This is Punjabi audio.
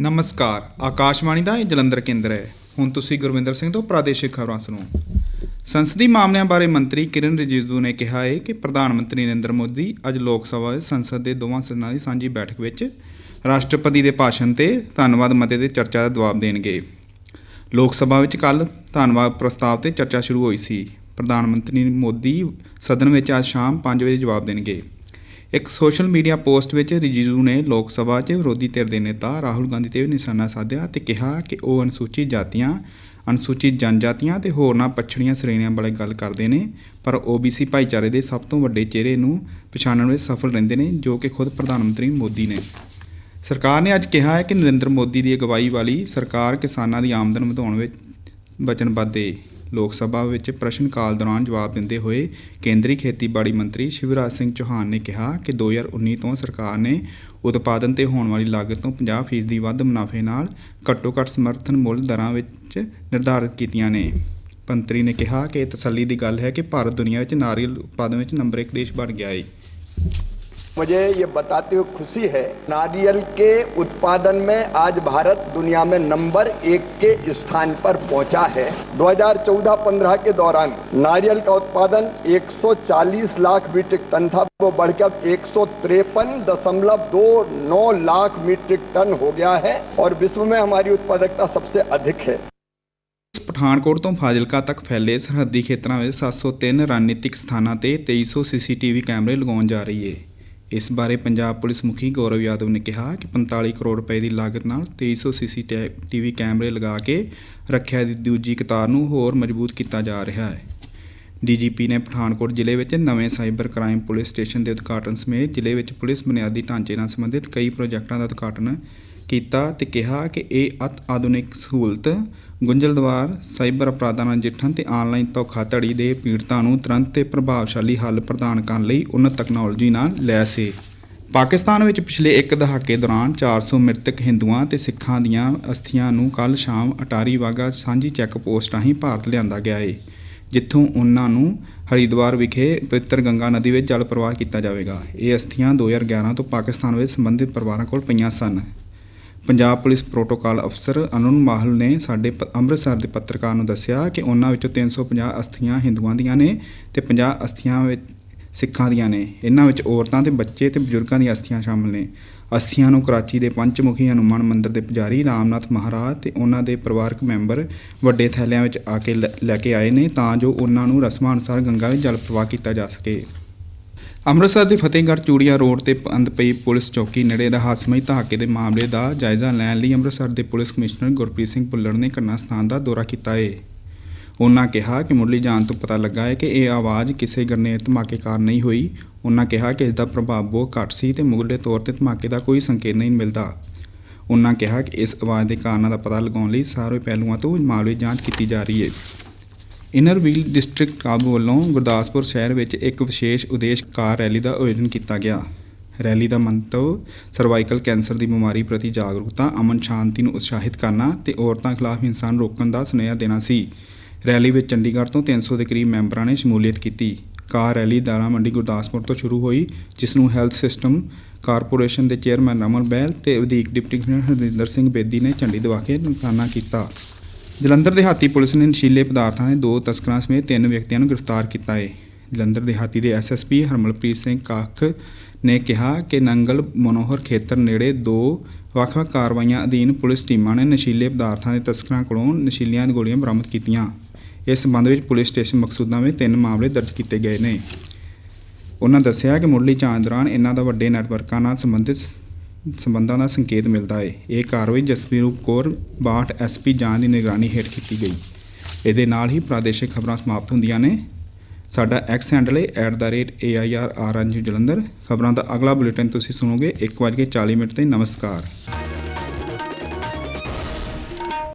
ਨਮਸਕਾਰ, ਆਕਾਸ਼ਵਾਣੀ ਦਾ ਇਹ ਜਲੰਧਰ ਕੇਂਦਰ ਹੈ। ਹੁਣ ਤੁਸੀਂ ਗੁਰਵਿੰਦਰ ਸਿੰਘ ਤੋਂ ਪ੍ਰਾਦੇਸ਼ਿਕ ਖਬਰਾਂ ਸੁਣੋ। ਸੰਸਦੀ ਮਾਮਲਿਆਂ ਬਾਰੇ ਮੰਤਰੀ ਕਿਰਨ ਰਿਜਿਜੂ ਨੇ ਕਿਹਾ ਹੈ ਕਿ ਪ੍ਰਧਾਨ ਮੰਤਰੀ ਨਰਿੰਦਰ ਮੋਦੀ ਅੱਜ ਲੋਕ ਸਭਾ ਵਿੱਚ ਸੰਸਦ ਦੇ ਦੋਵਾਂ ਸਦਨਾਂ ਦੀ ਸਾਂਝੀ ਬੈਠਕ ਵਿੱਚ ਰਾਸ਼ਟਰਪਤੀ ਦੇ ਭਾਸ਼ਣ ਤੇ ਧੰਨਵਾਦ ਮਤੇ ਦੇ ਚਰਚਾ ਦਾ ਜਵਾਬ ਦੇਣਗੇ। ਲੋਕ ਸਭਾ ਵਿੱਚ ਕੱਲ ਧੰਨਵਾਦ ਪ੍ਰਸਤਾਵ ਤੇ ਚਰਚਾ ਸ਼ੁਰੂ ਹੋਈ ਸੀ। ਪ੍ਰਧਾਨ ਮੰਤਰੀ ਮੋਦੀ ਸਦਨ ਵਿੱਚ ਅੱਜ ਸ਼ਾਮ 5 ਵਜੇ ਜਵਾਬ ਦੇਣਗੇ। ਇੱਕ ਸੋਸ਼ਲ ਮੀਡੀਆ ਪੋਸਟ ਵਿੱਚ ਰਿਜੀਜੂ ਨੇ ਲੋਕ ਸਭਾ 'ਚ ਵਿਰੋਧੀ ਧਿਰ ਦੇ ਨੇਤਾ ਰਾਹੁਲ ਗਾਂਧੀ ਤੇ ਵੀ ਨਿਸ਼ਾਨਾ ਸਾਧਿਆ ਤੇ ਕਿਹਾ ਕਿ ਉਹ ਅਨੁਸੂਚਿਤ ਜਾਤੀਆਂ, ਅਨੁਸੂਚਿਤ ਜਨਜਾਤੀਆਂ ਤੇ ਹੋਰਨਾਂ ਪਛੜੀਆਂ ਸ਼੍ਰੇਣੀਆਂ ਬਾਰੇ ਗੱਲ ਕਰਦੇ ਨੇ, ਪਰ OBC ਭਾਈਚਾਰੇ ਦੇ ਸਭ ਤੋਂ ਵੱਡੇ ਚਿਹਰੇ ਨੂੰ ਪਛਾਣਨ ਵਿੱਚ ਸਫਲ ਰਹਿੰਦੇ ਨੇ, ਜੋ ਕਿ ਖੁਦ ਪ੍ਰਧਾਨ ਮੰਤਰੀ ਮੋਦੀ ਨੇ। ਸਰਕਾਰ ਨੇ ਅੱਜ ਕਿਹਾ ਹੈ ਕਿ ਨਰਿੰਦਰ ਮੋਦੀ ਦੀ ਅਗਵਾਈ ਵਾਲੀ ਸਰਕਾਰ ਕਿਸਾਨਾਂ ਦੀ ਆਮਦਨ ਵਧਾਉਣ ਵਿੱਚ ਵਚਨਬੱਧ ਹੈ ਲੋਕ ਸਭਾ ਵਿੱਚ ਪ੍ਰਸ਼ਨ ਕਾਲ ਦੌਰਾਨ ਜਵਾਬ ਦਿੰਦੇ ਹੋਏ ਕੇਂਦਰੀ ਖੇਤੀਬਾੜੀ ਮੰਤਰੀ ਸ਼ਿਵਰਾਜ ਸਿੰਘ ਚੌਹਾਨ ਨੇ ਕਿਹਾ ਕਿ 2019 ਤੋਂ ਸਰਕਾਰ ਨੇ ਉਤਪਾਦਨ ਤੇ ਹੋਣ ਵਾਲੀ ਲਾਗਤ ਤੋਂ 50% ਦੀ ਵੱਧ ਮੁਨਾਫੇ ਨਾਲ ਘੱਟੋ-ਘੱਟ ਸਮਰਥਨ ਮੁੱਲ ਦਰਾਂ ਵਿੱਚ ਨਿਰਧਾਰਿਤ ਕੀਤੀਆਂ ਨੇ। ਮੰਤਰੀ ਨੇ ਕਿਹਾ ਕਿ ਇਹ ਤਸੱਲੀ ਦੀ ਗੱਲ ਹੈ ਕਿ ਭਾਰਤ ਦੁਨੀਆ ਵਿੱਚ ਨਾਰੀਅਲ ਉਤਪਾਦਨ ਵਿੱਚ ਨੰਬਰ 1 ਦੇਸ਼ ਬਣ ਗਿਆ ਹੈ मुझे ये बताते हुए खुशी है नारियल के उत्पादन में आज भारत दुनिया में नंबर एक के स्थान पर पहुंचा है 2014-15 के दौरान नारियल का उत्पादन 140 लाख मीट्रिक टन था वो बढ़कर एक दशमलव दो नौ लाख मीट्रिक टन हो गया है और विश्व में हमारी उत्पादकता सबसे अधिक है ਪਠਾਨਕੋਟ ਤੋਂ ਫਾਜ਼ਿਲਕਾ ਤੱਕ ਫੈਲੇ ਸਰਹੱਦੀ ਖੇਤਰਾਂ ਵਿੱਚ 703 ਰਣਨੀਤਿਕ ਸਥਾਨਾਂ ਤੇ 2300 ਸੀਸੀਟੀਵੀ ਕੈਮਰੇ ਲਗਾਉਣ ਜਾ ਰਹੀ ਹੈ ਇਸ ਬਾਰੇ ਪੰਜਾਬ ਪੁਲਿਸ ਮੁਖੀ ਗੌਰਵ ਯਾਦਵ ਨੇ ਕਿਹਾ ਕਿ 45 ਕਰੋੜ ਰੁਪਏ ਦੀ ਲਾਗਤ ਨਾਲ 2300 ਸੀਸੀਟੀਵੀ ਕੈਮਰੇ ਲਗਾ ਕੇ ਰੱਖਿਆ ਦੀ ਦੂਜੀ ਕਤਾਰ ਨੂੰ ਹੋਰ ਮਜ਼ਬੂਤ ਕੀਤਾ ਜਾ ਰਿਹਾ ਹੈ। ਡੀਜੀਪੀ ਨੇ ਪਠਾਨਕੋਟ ਜ਼ਿਲ੍ਹੇ ਵਿੱਚ ਨਵੇਂ ਸਾਈਬਰ ਕ੍ਰਾਈਮ ਪੁਲਿਸ ਸਟੇਸ਼ਨ ਦੇ ਉਦਘਾਟਨ ਸਮੇਤ ਜ਼ਿਲ੍ਹੇ ਵਿੱਚ ਪੁਲਿਸ ਬੁਨਿਆਦੀ ਢਾਂਚੇ ਨਾਲ ਸੰਬੰਧਿਤ ਕਈ ਪ੍ਰੋਜੈਕਟਾਂ ਦਾ ਉਦਘਾਟਨ ਕੀਤਾ ਤੇ ਕਿਹਾ ਕਿ ਇਹ ਅਤ ਆਧੁਨਿਕ ਸਹੂਲਤ ਗੁੰਝਲਦਾਰ ਸਾਈਬਰ ਅਪਰਾਧਾਂ ਨਾਲ ਨਜਿੱਠਣ ਤੇ ਆਨਲਾਈਨ ਧੋਖਾਧੜੀ ਦੇ ਪੀੜਤਾਂ ਨੂੰ ਤੁਰੰਤ ਤੇ ਪ੍ਰਭਾਵਸ਼ਾਲੀ ਹੱਲ ਪ੍ਰਦਾਨ ਕਰਨ ਲਈ ਉન્નਤ ਤਕਨਾਲੋਜੀ ਨਾਲ ਲੈਸ ਹੈ ਪਾਕਿਸਤਾਨ ਵਿੱਚ ਪਿਛਲੇ ਇੱਕ ਦਹਾਕੇ ਦੌਰਾਨ 400 ਮ੍ਰਿਤਕ ਹਿੰਦੂਆਂ ਤੇ ਸਿੱਖਾਂ ਦੀਆਂ ਅਸਥੀਆਂ ਨੂੰ ਕੱਲ ਸ਼ਾਮ ਅਟਾਰੀ ਵਾਗਾ ਸਾਂਝੀ ਚੈੱਕ ਪੋਸਟ ਰਾਹੀਂ ਭਾਰਤ ਲਿਆਂਦਾ ਗਿਆ ਹੈ ਜਿੱਥੋਂ ਉਹਨਾਂ ਨੂੰ ਹਰਿਦੁਆਰ ਵਿਖੇ ਪਵਿੱਤਰ ਗੰਗਾ ਨਦੀ ਵਿੱਚ ਜਲ ਪ੍ਰਵਾਹ ਕੀਤਾ ਜਾਵੇਗਾ। ਇਹ ਅਸਥੀਆਂ 2011 ਤੋਂ ਪਾਕਿਸਤਾਨ ਵਿੱਚ ਸੰਬੰਧਿਤ ਪਰਿਵਾਰਾਂ ਕੋਲ ਪਈਆਂ ਸਨ। ਪੰਜਾਬ ਪੁਲਿਸ ਪ੍ਰੋਟੋਕਾਲ ਅਫਸਰ ਅਨੁਨ ਮਾਹਲ ਨੇ ਸਾਡੇ ਪ- ਅੰਮ੍ਰਿਤਸਰ ਦੇ ਪੱਤਰਕਾਰ ਨੂੰ ਦੱਸਿਆ ਕਿ ਉਹਨਾਂ ਵਿੱਚੋਂ 350 ਅਸਥੀਆਂ ਹਿੰਦੂਆਂ ਦੀਆਂ ਨੇ ਤੇ 50 ਅਸਥੀਆਂ ਵਿੱਚ ਸਿੱਖਾਂ ਦੀਆਂ ਨੇ। ਇਹਨਾਂ ਵਿੱਚ ਔਰਤਾਂ ਤੇ ਬੱਚੇ ਤੇ ਬਜ਼ੁਰਗਾਂ ਦੀਆਂ ਅਸਥੀਆਂ ਸ਼ਾਮਲ ਨੇ। ਅਸਥੀਆਂ ਨੂੰ ਕਰਾਚੀ ਦੇ ਪੰਚਮੁਖੀ ਹਨੂਮਾਨ ਮੰਦਿਰ ਦੇ ਪੁਜਾਰੀ ਰਾਮਨਾਥ ਮਹਾਰਾਜ ਤੇ ਉਹਨਾਂ ਦੇ ਪਰਿਵਾਰਕ ਮੈਂਬਰ ਵੱਡੇ ਥੈਲਿਆਂ ਵਿੱਚ ਆ ਕੇ ਲੈ- ਲੈ ਕੇ ਆਏ ਨੇ ਤਾਂ ਜੋ ਉਹਨਾਂ ਨੂੰ ਰਸਮਾਂ ਅਨੁਸਾਰ ਗੰਗਾ ਵਿੱਚ ਜਲ ਪ੍ਰਵਾਹ ਕੀਤਾ ਜਾ ਸਕੇ। ਅੰਮ੍ਰਿਤਸਰ ਦੇ ਫਤਿਹਗੜ੍ਹ ਚੂੜੀਆਂ ਰੋਡ ਤੇ ਬੰਦ ਪਈ ਪੁਲਿਸ ਚੌਕੀ ਨੇੜੇ ਰਹੱਸਮਈ ਧਾਕੇ ਦੇ ਮਾਮਲੇ ਦਾ ਜਾਇਜ਼ਾ ਲੈਣ ਲਈ ਅੰਮ੍ਰਿਤਸਰ ਦੇ ਪੁਲਿਸ ਕਮਿਸ਼ਨਰ ਗੁਰਪ੍ਰੀਤ ਸਿੰਘ ਭੁੱਲਰ ਨੇ ਘਟਨਾ ਸਥਾਨ ਦਾ ਦੌਰਾ ਕੀਤਾ ਹੈ ਉਹਨਾਂ ਕਿਹਾ ਕਿ ਮੁੱਢਲੀ ਜਾਂਚ ਤੋਂ ਪਤਾ ਲੱਗਾ ਹੈ ਕਿ ਇਹ ਆਵਾਜ਼ ਕਿਸੇ ਗ੍ਰਨੇਡ ਧਮਾਕੇ ਕਾਰਨ ਨਹੀਂ ਹੋਈ। ਉਹਨਾਂ ਕਿਹਾ ਕਿ ਇਸ ਦਾ ਪ੍ਰਭਾਵ ਬਹੁਤ ਘੱਟ ਸੀ ਤੇ ਮੁੱਢਲੇ ਤੌਰ ਤੇ ਧਮਾਕੇ ਦਾ ਕੋਈ ਸੰਕੇਤ ਨਹੀਂ ਮਿਲਦਾ। ਉਹਨਾਂ ਕਿਹਾ ਕਿ ਇਸ ਆਵਾਜ਼ ਦੇ ਕਾਰਨਾਂ ਦਾ ਪਤਾ ਲਗਾਉਣ ਲਈ ਸਾਰੇ ਪਹਿਲੂਆਂ ਤੋਂ ਮਾਮਲੇ ਜਾਂਚ ਕੀਤੀ ਜਾ ਰਹੀ ਹੈ। ਇਨਰ ਵੀਲ ਡਿਸਟ੍ਰਿਕਟ ਕਾਬੂ ਵੱਲੋਂ ਗੁਰਦਾਸਪੁਰ ਸ਼ਹਿਰ ਵਿੱਚ ਇੱਕ ਵਿਸ਼ੇਸ਼ ਉਦੇਸ਼ ਕਾਰ ਰੈਲੀ ਦਾ ਆਯੋਜਨ ਕੀਤਾ ਗਿਆ। ਰੈਲੀ ਦਾ ਮੰਤਵ, ਸਰਵਾਈਕਲ ਕੈਂਸਰ ਦੀ ਬਿਮਾਰੀ ਪ੍ਰਤੀ ਜਾਗਰੂਕਤਾ, ਅਮਨ ਸ਼ਾਂਤੀ ਨੂੰ ਉਤਸ਼ਾਹਿਤ ਕਰਨਾ ਤੇ ਔਰਤਾਂ ਖਿਲਾਫ ਹਿੰਸਾ ਨੂੰ ਰੋਕਣ ਦਾ ਸੁਨੇਹਾ ਦੇਣਾ ਸੀ। ਰੈਲੀ ਵਿੱਚ ਚੰਡੀਗੜ੍ਹ ਤੋਂ 300 ਦੇ ਕਰੀਬ ਮੈਂਬਰਾਂ ਨੇ ਸ਼ਮੂਲੀਅਤ ਕੀਤੀ। ਕਾਰ ਰੈਲੀ ਦਾਣਾ ਮੰਡੀ ਗੁਰਦਾਸਪੁਰ ਤੋਂ ਸ਼ੁਰੂ ਹੋਈ, ਜਿਸ ਨੂੰ ਹੈਲਥ ਸਿਸਟਮ ਕਾਰਪੋਰੇਸ਼ਨ ਦੇ ਚੇਅਰਮੈਨ ਰਮਨ ਬੈਲ ਤੇ ਵਧੀਕ ਡਿਪਟੀ ਕਮਿਸ਼ਨਰ ਹਰਜਿੰਦਰ ਸਿੰਘ ਬੇਦੀ ਨੇ ਝੰਡੀ ਦਿਖਾ ਕੇ ਰਵਾਨਾ ਕੀਤਾ। ਜਲੰਧਰ ਦਿਹਾਤੀ ਪੁਲਿਸ ਨੇ ਨਸ਼ੀਲੇ ਪਦਾਰਥਾਂ ਦੇ ਦੋ ਤਸਕਰਾਂ ਸਮੇਤ ਤਿੰਨ ਵਿਅਕਤੀਆਂ ਨੂੰ ਗ੍ਰਿਫਤਾਰ ਕੀਤਾ ਹੈ ਜਲੰਧਰ ਦਿਹਾਤੀ ਦੇ ਐਸਐਸਪੀ ਹਰਮਲਪ੍ਰੀਤ ਸਿੰਘ ਕਾਖ ਨੇ ਕਿਹਾ ਕਿ ਨੰਗਲ ਮਨੋਹਰ ਖੇਤਰ ਨੇੜੇ ਦੋ ਵੱਖ-ਵੱਖ ਕਾਰਵਾਈਆਂ ਅਧੀਨ ਪੁਲਿਸ ਟੀਮਾਂ ਨੇ ਨਸ਼ੀਲੇ ਪਦਾਰਥਾਂ ਦੇ ਤਸਕਰਾਂ ਕੋਲੋਂ ਨਸ਼ੀਲੀਆਂ ਗੋਲੀਆਂ ਬਰਾਮਦ ਕੀਤੀਆਂ। ਇਸ ਸੰਬੰਧ ਵਿੱਚ ਪੁਲਿਸ ਸਟੇਸ਼ਨ ਮਕਸੂਦਾਂ ਵਿੱਚ ਤਿੰਨ ਮਾਮਲੇ ਦਰਜ ਕੀਤੇ ਗਏ ਨੇ। ਉਹਨਾਂ ਦੱਸਿਆ ਕਿ ਮੁੱਢਲੀ ਜਾਂਚ ਦੌਰਾਨ ਇਹਨਾਂ ਦਾ ਵੱਡੇ ਨੈਟਵਰਕਾਂ ਨਾਲ ਸੰਬੰਧਿਤ ਸੰਬੰਧਾਂ ਦਾ ਸੰਕੇਤ ਮਿਲਦਾ ਹੈ ਇਹ ਕਾਰਵਾਈ ਜਸਵੀਰੂਪ ਕੌਰ ਬਾਠ ਐਸਪੀ ਜਾਂਚ ਦੀ ਨਿਗਰਾਨੀ ਹੇਠ ਕੀਤੀ ਗਈ। ਇਹਦੇ ਨਾਲ ਹੀ ਪ੍ਰਾਦੇਸ਼ਿਕ ਖਬਰਾਂ ਸਮਾਪਤ ਹੁੰਦੀਆਂ ਨੇ। ਸਾਡਾ ਐਕਸ ਹੈਂਡਲ ਹੈ @airrnju ਜਲੰਧਰ। ਖਬਰਾਂ ਦਾ ਅਗਲਾ ਬੁਲੇਟਿਨ ਤੁਸੀਂ ਸੁਣੋਗੇ 1:40 ਮਿੰਟ ਤੇ। ਨਮਸਕਾਰ।